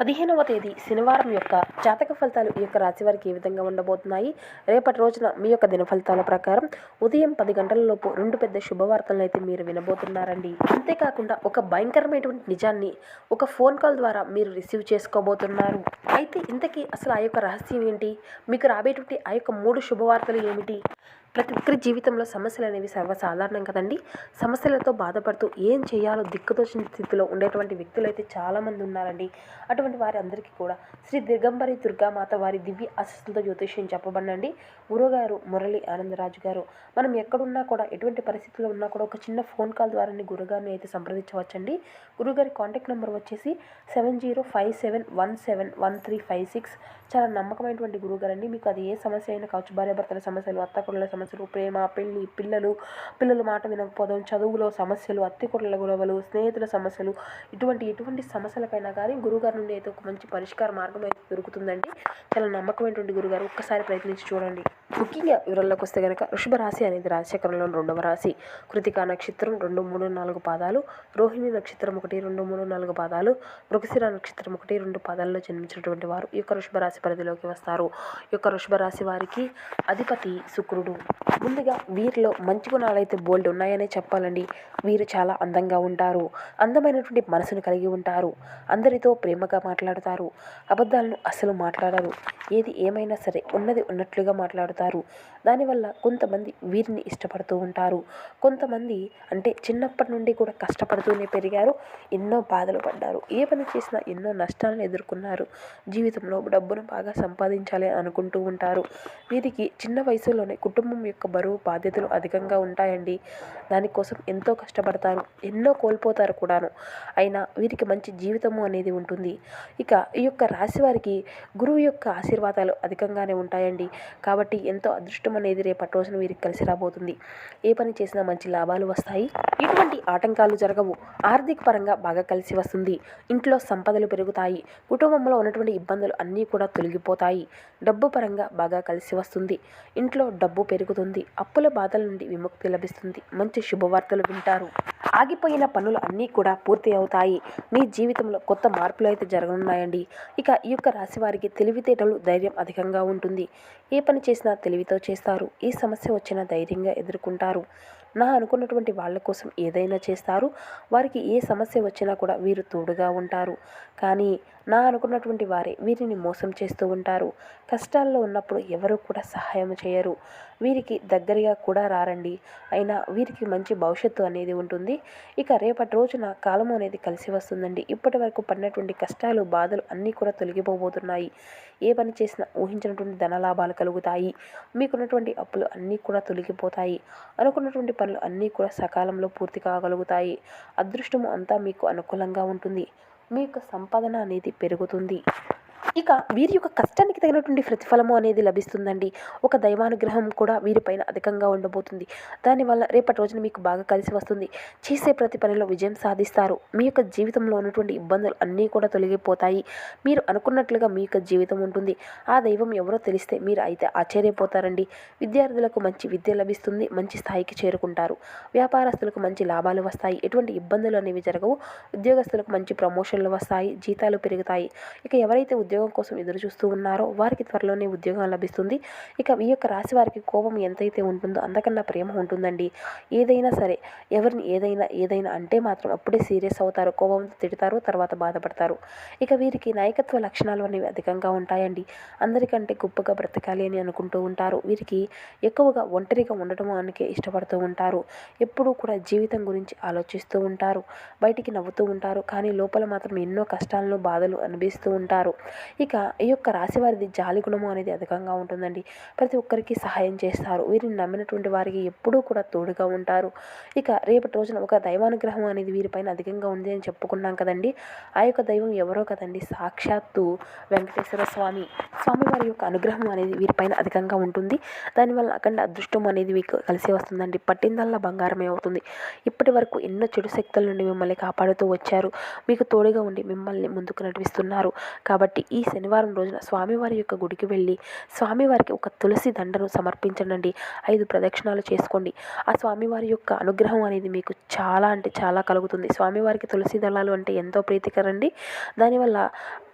పదిహేనవ తేదీ శనివారం యొక్క జాతక ఫలితాలు ఈ యొక్క రాశి వారికి ఏ విధంగా ఉండబోతున్నాయి? రేపటి రోజున మీ యొక్క దిన ఫలితాల ప్రకారం ఉదయం పది గంటల లోపు రెండు పెద్ద శుభవార్తలను అయితే మీరు వినబోతున్నారండి. అంతేకాకుండా ఒక భయంకరమైనటువంటి నిజాన్ని ఒక ఫోన్ కాల్ ద్వారా మీరు రిసీవ్ చేసుకోబోతున్నారు. అయితే ఇంతకీ అసలు ఆ యొక్క రహస్యం ఏంటి? మీకు రాబేటువంటి ఆ యొక్క మూడు శుభవార్తలు ఏమిటి? ప్రతి ఒక్కరి జీవితంలో సమస్యలు అనేవి సర్వసాధారణం కదండి. సమస్యలతో బాధపడుతూ ఏం చేయాలో దిక్కుతోచిన స్థితిలో ఉండేటువంటి వ్యక్తులు అయితే చాలామంది ఉన్నారండి. అటువంటి వారి అందరికీ కూడా శ్రీ దిగంబరి దుర్గామాత వారి దివ్య ఆశస్సులతో జ్యోతిష్యం చెప్పబడినండి. గురుగారు మురళి ఆనందరాజు గారు మనం ఎక్కడున్నా కూడా ఎటువంటి పరిస్థితుల్లో ఉన్నా కూడా ఒక చిన్న ఫోన్ కాల్ ద్వారానే గురుగారిని అయితే సంప్రదించవచ్చండి. గురుగారి కాంటాక్ట్ నెంబర్ వచ్చేసి seven zero five seven one seven one three five six చాలా నమ్మకమైనటువంటి గురువుగారు అండి మీకు అది ఏ సమస్య అయినా కావచ్చు భార్యాభర్తల సమస్యలు అత్తకొడల సమస్యలు ప్రేమ పెళ్ళి పిల్లలు పిల్లలు మాట వినకపోవడం చదువులో సమస్యలు అత్తికొడల గొడవలు స్నేహితుల సమస్యలు ఇటువంటి ఎటువంటి సమస్యలకైనా కానీ గురువుగారి నుండి అయితే ఒక మంచి పరిష్కార మార్గం అయితే దొరుకుతుందండి. చాలా నమ్మకమైనటువంటి గురుగారు ఒక్కసారి ప్రయత్నించి చూడండి. ముఖ్యంగా వివరాల్లోకి వస్తే కనుక వృషభ రాశి అనేది రాశిచక్రంలోని రెండవ రాశి. కృతికా నక్షత్రం రెండు మూడు నాలుగు పాదాలు రోహిణి నక్షత్రం ఒకటి రెండు మూడు నాలుగు పాదాలు మృగశిర నక్షత్రం ఒకటి రెండు పాదాల్లో జన్మించినటువంటి వారు. ఈ యొక్క వృషభ రాశి పరిధిలోకి వస్తారు. ఈ యొక్క వృషభ రాశి వారికి అధిపతి శుక్రుడు. ముందుగా వీరిలో మంచి గుణాలైతే బోల్డ్ ఉన్నాయనే చెప్పాలండి. వీరు చాలా అందంగా ఉంటారు. అందమైనటువంటి మనసును కలిగి ఉంటారు. అందరితో ప్రేమగా మాట్లాడతారు. అబద్ధాలను అసలు మాట్లాడరు. ఏది ఏమైనా సరే ఉన్నది ఉన్నట్లుగా మాట్లాడతారు. దానివల్ల కొంతమంది వీరిని ఇష్టపడుతూ ఉంటారు. కొంతమంది అంటే చిన్నప్పటి నుండి కూడా కష్టపడుతూనే పెరిగారు. ఎన్నో బాధలు పడ్డారు. ఏ పని చేసినా ఎన్నో నష్టాలను ఎదుర్కొన్నారు. జీవితంలో డబ్బును బాగా సంపాదించాలి అనుకుంటూ ఉంటారు. వీరికి చిన్న వయసులోనే కుటుంబం యొక్క బరువు బాధ్యతలు అధికంగా ఉంటాయండి. దానికోసం ఎంతో కష్టపడతారు ఎన్నో కోల్పోతారు కూడాను. అయినా వీరికి మంచి జీవితము అనేది ఉంటుంది. ఇక ఈ యొక్క రాశి వారికి గురువు యొక్క ఆశీర్వాదాలు అధికంగానే ఉంటాయండి. కాబట్టి ఎంతో అదృష్టం అనేది రేపటి రోజున వీరికి కలిసి రాబోతుంది. ఏ పని చేసినా మంచి లాభాలు వస్తాయి. ఇటువంటి ఆటంకాలు జరగవు. ఆర్థిక పరంగా బాగా కలిసి వస్తుంది. ఇంట్లో సంపదలు పెరుగుతాయి. కుటుంబంలో ఉన్నటువంటి ఇబ్బందులు అన్నీ కూడా తొలగిపోతాయి. డబ్బు పరంగా బాగా కలిసి వస్తుంది. ఇంట్లో డబ్బు పెరుగుతుంది. అప్పుల బాధల నుండి విముక్తి లభిస్తుంది. మంచి శుభవార్తలు వింటారు. ఆగిపోయిన పనులు అన్నీ కూడా పూర్తి అవుతాయి. మీ జీవితంలో కొత్త మార్పులు అయితే జరగనున్నాయండి. ఇక ఈ యొక్క రాశి వారికి తెలివితేటలు ధైర్యం అధికంగా ఉంటుంది. ఏ పని చేసినా తెలివితో చేస్తారు. ఏ సమస్య వచ్చినా ధైర్యంగా ఎదుర్కొంటారు. నా అనుకున్నటువంటి వాళ్ళ కోసం ఏదైనా చేస్తారు. వారికి ఏ సమస్య వచ్చినా కూడా వీరు తోడుగా ఉంటారు. కానీ నా అనుకున్నటువంటి వారే వీరిని మోసం చేస్తూ ఉంటారు. కష్టాల్లో ఉన్నప్పుడు ఎవరు కూడా సహాయం చేయరు. వీరికి దగ్గరగా కూడా రారండి. అయినా వీరికి మంచి భవిష్యత్తు అనేది ఉంటుంది. ఇక రేపటి రోజున కాలం అనేది కలిసి వస్తుందండి. ఇప్పటి వరకు పడినటువంటి కష్టాలు బాధలు అన్నీ కూడా తొలగిపోబోతున్నాయి. ఏ పని చేసినా ఊహించినటువంటి ధనలాభాలు కలుగుతాయి. మీకున్నటువంటి అప్పులు అన్నీ కూడా తొలగిపోతాయి. అనుకున్నటువంటి పనులు అన్నీ కూడా సకాలంలో పూర్తి కాగలుగుతాయి. అదృష్టము అంతా మీకు అనుకూలంగా ఉంటుంది. మీ యొక్క సంపాదన అనేది పెరుగుతుంది. ఇక వీరి యొక్క కష్టానికి తగినటువంటి ప్రతిఫలము అనేది లభిస్తుందండి. ఒక దైవానుగ్రహం కూడా వీరిపైన అధికంగా ఉండబోతుంది. దానివల్ల రేపటి రోజున మీకు బాగా కలిసి వస్తుంది. చేసే ప్రతి పనిలో విజయం సాధిస్తారు. మీ యొక్క జీవితంలో ఉన్నటువంటి ఇబ్బందులు అన్నీ కూడా తొలగిపోతాయి. మీరు అనుకున్నట్లుగా మీ యొక్క జీవితం ఉంటుంది. ఆ దైవం ఎవరో తెలిస్తే మీరు అయితే ఆశ్చర్యపోతారండి. విద్యార్థులకు మంచి విద్య లభిస్తుంది. మంచి స్థాయికి చేరుకుంటారు. వ్యాపారస్తులకు మంచి లాభాలు వస్తాయి. ఎటువంటి ఇబ్బందులు అనేవి జరగవు. ఉద్యోగస్తులకు మంచి ప్రమోషన్లు వస్తాయి. జీతాలు పెరుగుతాయి. ఇక ఎవరైతే ఉద్యోగం కోసం ఎదురు చూస్తూ ఉన్నారో వారికి త్వరలోనే ఉద్యోగం లభిస్తుంది. ఇక ఈ యొక్క రాశి వారికి కోపం ఎంతైతే ఉంటుందో అంతకన్నా ప్రేమ ఉంటుందండి. ఏదైనా సరే ఎవరిని ఏదైనా ఏదైనా అంటే మాత్రం అప్పుడే సీరియస్ అవుతారు కోపంతో తిడతారు తర్వాత బాధపడతారు. ఇక వీరికి నాయకత్వ లక్షణాలు అనేవి అధికంగా ఉంటాయండి. అందరికంటే గొప్పగా బ్రతకాలి అని అనుకుంటూ ఉంటారు. వీరికి ఎక్కువగా ఒంటరిగా ఉండటం అనికే ఇష్టపడుతూ ఉంటారు. ఎప్పుడూ కూడా జీవితం గురించి ఆలోచిస్తూ ఉంటారు. బయటికి నవ్వుతూ ఉంటారు. కానీ లోపల మాత్రం ఎన్నో కష్టాలను బాధలు అనిపిస్తూ ఉంటారు. ఇక ఈ యొక్క రాశి వారిది జాలి గుణము అనేది అధికంగా ఉంటుందండి. ప్రతి ఒక్కరికి సహాయం చేస్తారు. వీరిని నమ్మినటువంటి వారికి ఎప్పుడూ కూడా తోడుగా ఉంటారు. ఇక రేపటి రోజున ఒక దైవానుగ్రహం అనేది వీరిపైన అధికంగా ఉంది అని చెప్పుకున్నాం కదండి. ఆ యొక్క దైవం ఎవరో కదండి? సాక్షాత్తు వెంకటేశ్వర స్వామి. స్వామివారి యొక్క అనుగ్రహం అనేది వీరిపైన అధికంగా ఉంటుంది. దానివల్ల అఖండ అదృష్టం అనేది మీకు కలిసి వస్తుందండి. పట్టిందల్లా బంగారమే అవుతుంది. ఇప్పటి వరకు ఎన్నో చెడు శక్తుల నుండి మిమ్మల్ని కాపాడుతూ వచ్చారు. మీకు తోడుగా ఉండి మిమ్మల్ని ముందుకు నడిపిస్తున్నారు. కాబట్టి ఈ శనివారం రోజున స్వామివారి యొక్క గుడికి వెళ్ళి స్వామివారికి ఒక తులసి దండను సమర్పించండి ఐదు ప్రదక్షిణాలు చేసుకోండి. ఆ స్వామివారి యొక్క అనుగ్రహం అనేది మీకు చాలా అంటే చాలా కలుగుతుంది. స్వామివారికి తులసి దళాలు అంటే ఎంతో ప్రీతికరండి. దానివల్ల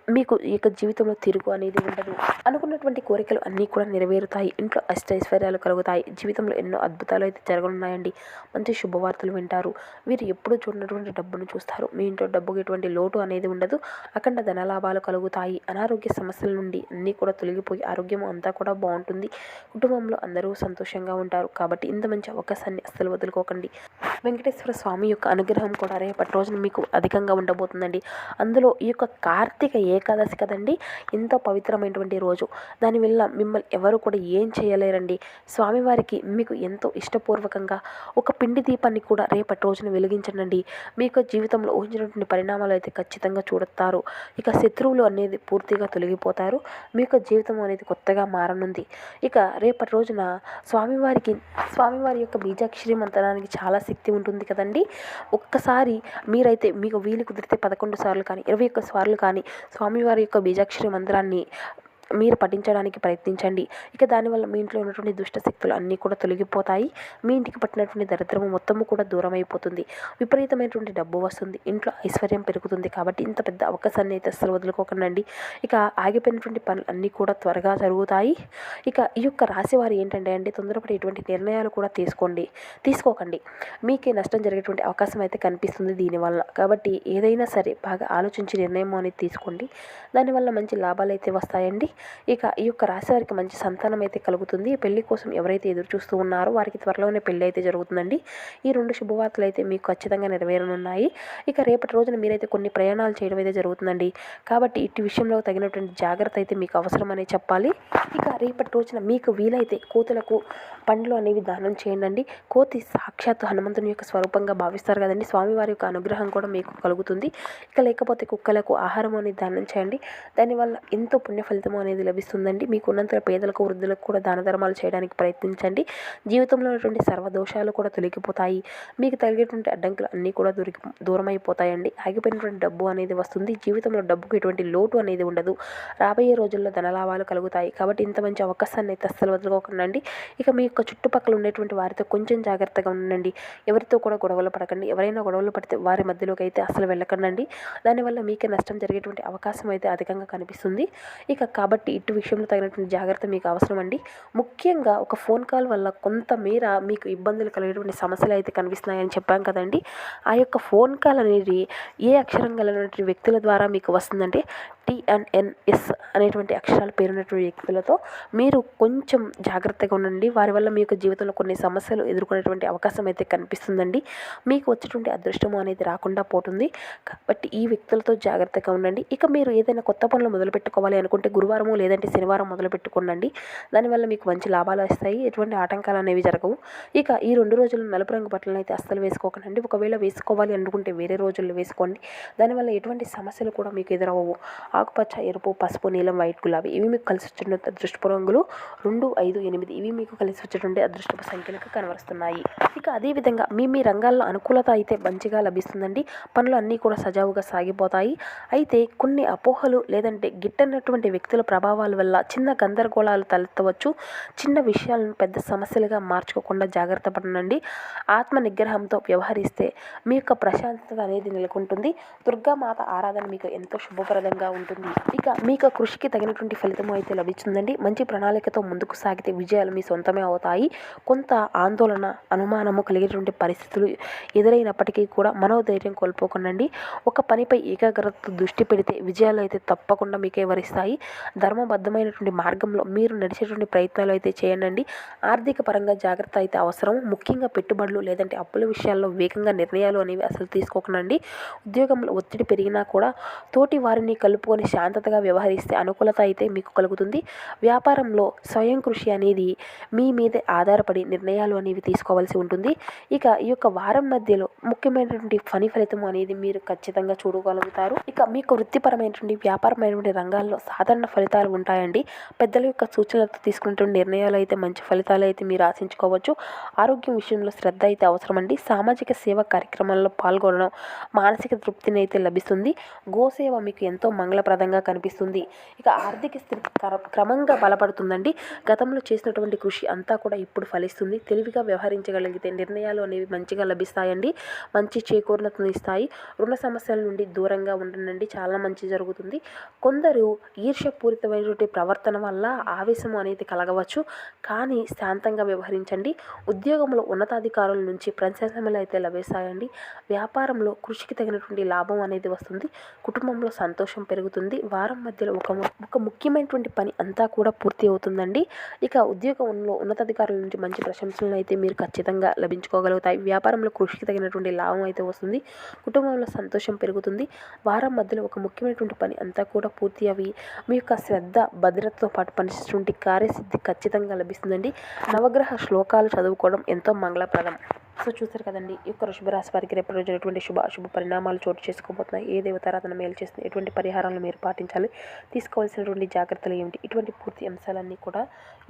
మీకు ఈ యొక్క జీవితంలో తిరుగు అనేది ఉండదు. అనుకున్నటువంటి కోరికలు అన్నీ కూడా నెరవేరుతాయి. ఇంట్లో అష్టైశ్వర్యాలు కలుగుతాయి. జీవితంలో ఎన్నో అద్భుతాలు అయితే జరగనున్నాయండి. మంచి శుభవార్తలు వింటారు. వీరు ఎప్పుడు చూడనటువంటి డబ్బును చూస్తారు. మీ ఇంట్లో డబ్బుకి ఎటువంటి లోటు అనేది ఉండదు. అఖండ ధనలాభాలు కలుగుతాయి. అనారోగ్య సమస్యల నుండి అన్నీ కూడా తొలగిపోయి ఆరోగ్యం అంతా కూడా బాగుంటుంది. కుటుంబంలో అందరూ సంతోషంగా ఉంటారు. కాబట్టి ఇంత మంచి అవకాశాన్ని అస్సలు వదులుకోకండి. వెంకటేశ్వర స్వామి యొక్క అనుగ్రహం కూడా రేపటి రోజున మీకు అధికంగా ఉండబోతుందండి. అందులో ఈ యొక్క కార్తీక ఏకాదశి కదండి. ఎంతో పవిత్రమైనటువంటి రోజు. దానివల్ల మిమ్మల్ని ఎవరు కూడా ఏం చేయలేరండి. స్వామివారికి మీకు ఎంతో ఇష్టపూర్వకంగా ఒక పిండి దీపాన్ని కూడా రేపటి రోజున వెలిగించండి మీ యొక్క జీవితంలో ఊహించినటువంటి పరిణామాలు అయితే ఖచ్చితంగా చూడతారు ఇక శత్రువులు అనేది పూర్తిగా తొలగిపోతారు. మీ యొక్క జీవితం అనేది కొత్తగా మారనుంది. ఇక రేపటి రోజున స్వామివారికి స్వామివారి యొక్క బీజాక్షరి మంత్రానికి చాలా శక్తి ఉంటుంది కదండి. ఒక్కసారి మీరైతే మీకు వీలు కుదిరితే పదకొండు సార్లు కానీ ఇరవై ఒక్క సార్లు కానీ స్వామివారి యొక్క బీజాక్షరి మంత్రాన్ని మీరు పఠించడానికి ప్రయత్నించండి. ఇక దానివల్ల మీ ఇంట్లో ఉన్నటువంటి దుష్ట శక్తులు అన్నీ కూడా తొలగిపోతాయి. మీ ఇంటికి పట్టినటువంటి దరిద్రము మొత్తము కూడా దూరం అయిపోతుంది విపరీతమైనటువంటి డబ్బు వస్తుంది. ఇంట్లో ఐశ్వర్యం పెరుగుతుంది కాబట్టి ఇంత పెద్ద అవకాశాన్ని అయితే అస్సలు వదులుకోకండి ఇక ఆగిపోయినటువంటి పనులు అన్నీ కూడా త్వరగా జరుగుతాయి. ఇక ఈ యొక్క రాశి వారు ఏంటంటే అండి తొందరపడి ఎటువంటి నిర్ణయాలు కూడా తీసుకోండి. తీసుకోకండి. మీకే నష్టం జరిగేటువంటి అవకాశం అయితే కనిపిస్తుంది దీనివల్ల కాబట్టి ఏదైనా సరే బాగా ఆలోచించి నిర్ణయం అనేది తీసుకోండి. దానివల్ల మంచి లాభాలు అయితే వస్తాయండి. ఇక ఈ యొక్క రాశి వారికి మంచి సంతానం అయితే కలుగుతుంది. పెళ్ళి కోసం ఎవరైతే ఎదురు చూస్తూ ఉన్నారో వారికి త్వరలోనే పెళ్ళి అయితే జరుగుతుందండి. ఈ రెండు శుభవార్తలు అయితే మీకు ఖచ్చితంగా నెరవేరనున్నాయి. ఇక రేపటి రోజున మీరైతే కొన్ని ప్రయాణాలు చేయడం అయితే జరుగుతుందండి. కాబట్టి ఇటు విషయంలో తగినటువంటి జాగ్రత్త అయితే మీకు అవసరం చెప్పాలి. ఇక రేపటి రోజున మీకు వీలైతే కోతులకు పండ్లు అనేవి దానం చేయండి కోతి సాక్షాత్ హనుమంతుని యొక్క స్వరూపంగా భావిస్తారు కదండి. స్వామివారి యొక్క అనుగ్రహం కూడా మీకు కలుగుతుంది. ఇక లేకపోతే కుక్కలకు ఆహారం అనేది దానం చేయండి. దానివల్ల ఎంతో పుణ్య ఫలితం అనేది లభిస్తుందండి. మీకు ఉన్నంత పేదలకు వృద్ధులకు కూడా దాన ధర్మాలు చేయడానికి ప్రయత్నించండి. జీవితంలో ఉన్నటువంటి సర్వదోషాలు కూడా తొలగిపోతాయి. మీకు తగిలేటువంటి అడ్డంకులు అన్నీ కూడా దొరికి దూరం అయిపోతాయండి ఆగిపోయినటువంటి డబ్బు అనేది వస్తుంది. జీవితంలో డబ్బుకు ఎటువంటి లోటు అనేది ఉండదు. రాబోయే రోజుల్లో ధనలాభాలు కలుగుతాయి. కాబట్టి ఇంత మంచి అవకాశాన్ని అయితే అస్సలు వదులుకోకండి ఇక మీ యొక్క చుట్టుపక్కల ఉండేటువంటి వారితో కొంచెం జాగ్రత్తగా ఉండండి. ఎవరితో కూడా గొడవలు పడకండి. ఎవరైనా గొడవలు పడితే వారి మధ్యలోకి అయితే అసలు వెళ్ళకండి దానివల్ల మీకే నష్టం జరిగేటువంటి అవకాశం అయితే అధికంగా కనిపిస్తుంది. ఇక కాబట్టి కాబట్టి ఇటు విషయంలో తగినటువంటి జాగ్రత్త మీకు అవసరం అండి. ముఖ్యంగా ఒక ఫోన్ కాల్ వల్ల కొంతమేర మీకు ఇబ్బందులు కలిగేటువంటి సమస్యలు అయితే కనిపిస్తున్నాయని చెప్పాం కదండి. ఆ యొక్క ఫోన్ కాల్ అనేది ఏ అక్షరం కలిగినటువంటి వ్యక్తుల ద్వారా మీకు వస్తుందంటే టిఎన్ఎన్ఎస్ అనేటువంటి అక్షరాల పేరున్నటువంటి వ్యక్తులతో మీరు కొంచెం జాగ్రత్తగా ఉండండి. వారి వల్ల మీ యొక్క జీవితంలో కొన్ని సమస్యలు ఎదుర్కొనేటువంటి అవకాశం అయితే కనిపిస్తుందండి. మీకు వచ్చేటువంటి అదృష్టము అనేది రాకుండా పోతుంది. కాబట్టి ఈ వ్యక్తులతో జాగ్రత్తగా ఉండండి. ఇక మీరు ఏదైనా కొత్త పనులు మొదలు పెట్టుకోవాలి అనుకుంటే గురువారము లేదంటే శనివారం మొదలు పెట్టుకోండి దానివల్ల మీకు మంచి లాభాలు వస్తాయి. ఎటువంటి ఆటంకాలు అనేవి జరగవు. ఇక ఈ రెండు రోజులు నలుపు రంగు బట్టలను అయితే అస్సలు వేసుకోకండి. ఒకవేళ వేసుకోవాలి అనుకుంటే వేరే రోజుల్లో వేసుకోండి. దానివల్ల ఎటువంటి సమస్యలు కూడా మీకు ఎదురవ్వవు. ఆకుపచ్చ ఎరుపు పసుపు నీలం వైట్ గులాబీ ఇవి మీకు కలిసి వచ్చినటువంటి అదృష్టపు రంగులు రెండు ఐదు ఎనిమిది ఇవి మీకు కలిసి వచ్చేటువంటి అదృష్టపు సంఖ్యలకు కనబరుస్తున్నాయి. ఇక అదేవిధంగా మీ మీ రంగాల్లో అనుకూలత అయితే మంచిగా లభిస్తుందండి. పనులు అన్నీ కూడా సజావుగా సాగిపోతాయి. అయితే కొన్ని అపోహలు లేదంటే గిట్టనటువంటి వ్యక్తుల ప్రభావాల వల్ల చిన్న గందరగోళాలు తలెత్తవచ్చు. చిన్న విషయాలను పెద్ద సమస్యలుగా మార్చుకోకుండా జాగ్రత్త పడనండి ఆత్మ నిగ్రహంతో వ్యవహరిస్తే మీ యొక్క ప్రశాంతత అనేది నెలకొంటుంది. దుర్గామాత ఆరాధన మీకు ఎంతో శుభప్రదంగా ఉంటుంది ఇక మీకు కృషికి తగినటువంటి ఫలితం అయితే లభిస్తుందండి. మంచి ప్రణాళికతో ముందుకు సాగితే విజయాలు మీ సొంతమే అవుతాయి. కొంత ఆందోళన అనుమానము కలిగేటువంటి పరిస్థితులు ఎదురైనప్పటికీ కూడా మనోధైర్యం కోల్పోకండి ఒక పనిపై ఏకాగ్రత దృష్టి పెడితే విజయాలు అయితే తప్పకుండా మీకే వరిస్తాయి ధర్మబద్ధమైనటువంటి మార్గంలో మీరు నడిచేటువంటి ప్రయత్నాలు అయితే చేయండి ఆర్థిక పరంగా జాగ్రత్త అయితే అవసరం. ముఖ్యంగా పెట్టుబడులు లేదంటే అప్పుల విషయాల్లో వేగంగా నిర్ణయాలు అనేవి అసలు తీసుకోకండి ఉద్యోగంలో ఒత్తిడి పెరిగినా కూడా తోటి వారిని కలుపుకొని తీసుకొని శాంతతగా వ్యవహరిస్తే అనుకూలత అయితే మీకు కలుగుతుంది. వ్యాపారంలో స్వయం కృషి అనేది మీ మీదే ఆధారపడి నిర్ణయాలు అనేవి తీసుకోవాల్సి ఉంటుంది. ఇక ఈ యొక్క వారం మధ్యలో ముఖ్యమైనటువంటి పని ఫలితం అనేది మీరు ఖచ్చితంగా చూడగలుగుతారు. ఇక మీకు వృత్తిపరమైనటువంటి వ్యాపారమైనటువంటి రంగాల్లో సాధారణ ఫలితాలు ఉంటాయండి. పెద్దల యొక్క సూచనలతో తీసుకున్నటువంటి నిర్ణయాలు అయితే మంచి ఫలితాలు అయితే మీరు ఆశించుకోవచ్చు. ఆరోగ్యం విషయంలో శ్రద్ధ అయితే అవసరమండి. సామాజిక సేవ కార్యక్రమాల్లో పాల్గొనడం మానసిక తృప్తిని అయితే లభిస్తుంది. గోసేవ మీకు ఎంతో మంగళ మంగళప్రదంగా కనిపిస్తుంది. ఇక ఆర్థిక స్థితి క్రమంగా బలపడుతుందండి. గతంలో చేసినటువంటి కృషి అంతా కూడా ఇప్పుడు ఫలిస్తుంది. తెలివిగా వ్యవహరించగలిగితే నిర్ణయాలు అనేవి మంచిగా లభిస్తాయండి. మంచి చేకూర్ణతను ఇస్తాయి. రుణ సమస్యల నుండి దూరంగా ఉండండి చాలా మంచి జరుగుతుంది. కొందరు ఈర్ష్యపూరితమైనటువంటి ప్రవర్తన వల్ల ఆవేశం అనేది కలగవచ్చు. కానీ శాంతంగా వ్యవహరించండి. ఉద్యోగంలో ఉన్నతాధికారుల నుంచి ప్రశంసలు అయితే లభిస్తాయండి. వ్యాపారంలో కృషికి తగినటువంటి లాభం అనేది వస్తుంది. కుటుంబంలో సంతోషం పెరుగుతుంది. వారం మధ్యలో ఒక ఒక ముఖ్యమైనటువంటి పని అంతా కూడా పూర్తి అవుతుందండి. ఇక ఉద్యోగంలో ఉన్నతాధికారుల నుంచి మంచి ప్రశంసలను అయితే మీరు ఖచ్చితంగా లభించుకోగలుగుతాయి. వ్యాపారంలో కృషికి తగినటువంటి లాభం అయితే వస్తుంది. కుటుంబంలో సంతోషం పెరుగుతుంది. వారం మధ్యలో ఒక ముఖ్యమైనటువంటి పని అంతా కూడా పూర్తి అవి మీ యొక్క శ్రద్ధ భద్రతతో పాటు పనిచేసేటువంటి కార్యసిద్ధి ఖచ్చితంగా లభిస్తుందండి. నవగ్రహ శ్లోకాలు చదువుకోవడం ఎంతో మంగళప్రదం. సో చూసారు కదండి ఈ యొక్క వృషభ రాశి వారికి రేపు రోజు ఎటువంటి శుభ అశుభ పరిణామాలు చోటు చేసుకోబోతున్నాయి. ఏ దేవతారాధన మేలు చేస్తుంది? ఎటువంటి పరిహారాలను మీరు పాటించాలి. తీసుకోవాల్సినటువంటి జాగ్రత్తలు ఏమిటి? ఇటువంటి పూర్తి అంశాలన్నీ కూడా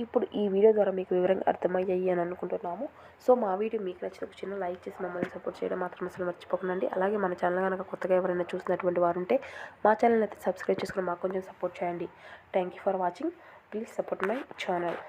ఇప్పుడు ఈ వీడియో ద్వారా మీకు వివరంగా అర్థమయ్యాయి అని అనుకుంటున్నాము. సో మా వీడియో మీకు నచ్చిన ఒక చిన్న లైక్ చేసి మమ్మల్ని సపోర్ట్ చేయడం మాత్రం అసలు మర్చిపోకండి. అలాగే మన ఛానల్ కనుక కొత్తగా ఎవరైనా చూసినటువంటి వారు ఉంటే మా ఛానల్ అయితే సబ్స్క్రైబ్ చేసుకుని మాకు కొంచెం సపోర్ట్ చేయండి. Thank you for watching. Please support my channel.